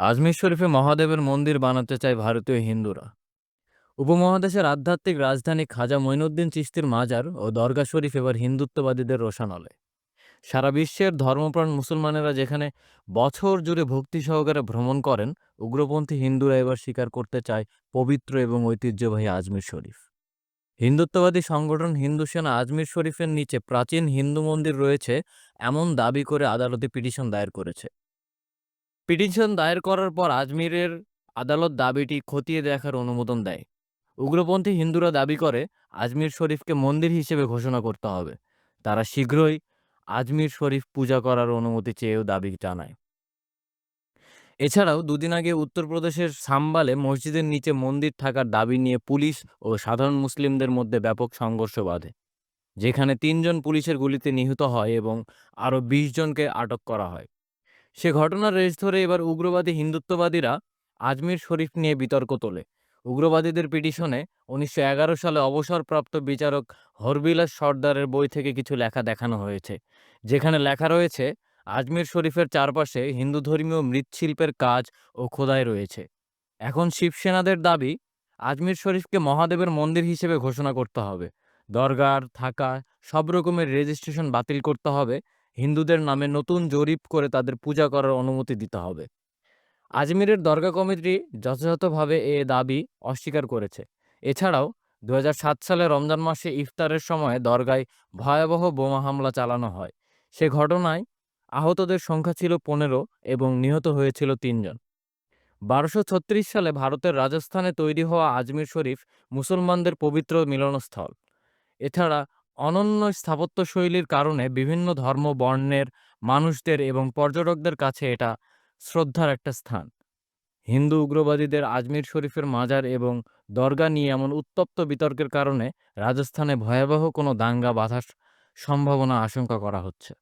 আজমির শরীফে মহাদেবের মন্দির বানাতে চায় ভারতীয় হিন্দুরা। উপমহাদেশের আধ্যাত্মিক রাজধানী খাজা মঈনুদ্দিন চিশতির মাজার ও দরগা শরীফ এবার হিন্দুত্ববাদীদের রোশানলে সারা বিশ্বের ধর্মপ্রাণ মুসলমানেরা যেখানে বছর জুড়ে ভক্তি সহকারে ভ্রমণ করেন, উগ্রপন্থী হিন্দুরা এবার স্বীকার করতে চায় পবিত্র এবং ঐতিহ্যবাহী আজমির শরীফ। হিন্দুত্ববাদী সংগঠন হিন্দু সেনা আজমির শরীফের নিচে প্রাচীন হিন্দু মন্দির রয়েছে, এমন দাবি করে আদালতে পিটিশন দায়ের করেছে। পিটিশন দায়ের করার পর আজমিরের আদালত দাবিটি খতিয়ে দেখার অনুমোদন দেয়। উগ্রপন্থী হিন্দুরা দাবি করে, আজমির শরীফকে মন্দির হিসেবে ঘোষণা করতে হবে। তারা শীঘ্রই আজমির শরীফ পূজা করার অনুমতি চেয়েও দাবি জানায়। এছাড়াও দুদিন আগে উত্তরপ্রদেশের সাম্বালে মসজিদের নিচে মন্দির থাকার দাবি নিয়ে পুলিশ ও সাধারণ মুসলিমদের মধ্যে ব্যাপক সংঘর্ষ বাঁধে, যেখানে তিনজন পুলিশের গুলিতে নিহত হয় এবং আরও বিশ জনকে আটক করা হয়। সে ঘটনার রেশ ধরে এবার উগ্রবাদী হিন্দুত্ববাদীরা আজমির শরীফ নিয়ে বিতর্ক তোলে। উগ্রবাদীদের পিটিশনে উনিশশো এগারো সালে অবসরপ্রাপ্ত বিচারক হরবিলাস সর্দারের বই থেকে কিছু লেখা দেখানো হয়েছে, যেখানে লেখা রয়েছে, আজমির শরীফের চারপাশে হিন্দু ধর্মীয় মৃৎশিল্পের কাজ ও খোদাই রয়েছে। এখন শিবসেনাদের দাবি, আজমির শরীফকে মহাদেবের মন্দির হিসেবে ঘোষণা করতে হবে। দরগার, থাকা, সব রকমের রেজিস্ট্রেশন বাতিল করতে হবে হিন্দুদের নামে নতুন জরিপ করে তাদের পূজা করার অনুমতি দিতে হবে। আজমিরের দরগা কমিটি যথাযথভাবে এ দাবি অস্বীকার করেছে। এছাড়াও দু হাজার সাত সালে রমজান মাসে ইফতারের সময় দরগায় ভয়াবহ বোমা হামলা চালানো হয়। সে ঘটনায় আহতদের সংখ্যা ছিল পনেরো এবং নিহত হয়েছিল তিনজন। বারোশো ছত্রিশ সালে ভারতের রাজস্থানে তৈরি হওয়া আজমির শরীফ মুসলমানদের পবিত্র মিলনস্থল। এছাড়া অনন্য স্থাপত্যশৈলীর কারণে বিভিন্ন ধর্ম, বর্ণের, মানুষদের এবং পর্যটকদের কাছে এটা শ্রদ্ধার একটা স্থান। হিন্দু উগ্রবাদীদের আজমির শরীফের মাজার এবং দরগা নিয়ে এমন উত্তপ্ত বিতর্কের কারণে রাজস্থানে ভয়াবহ কোনো দাঙ্গা বাধার সম্ভাবনা আশঙ্কা করা হচ্ছে।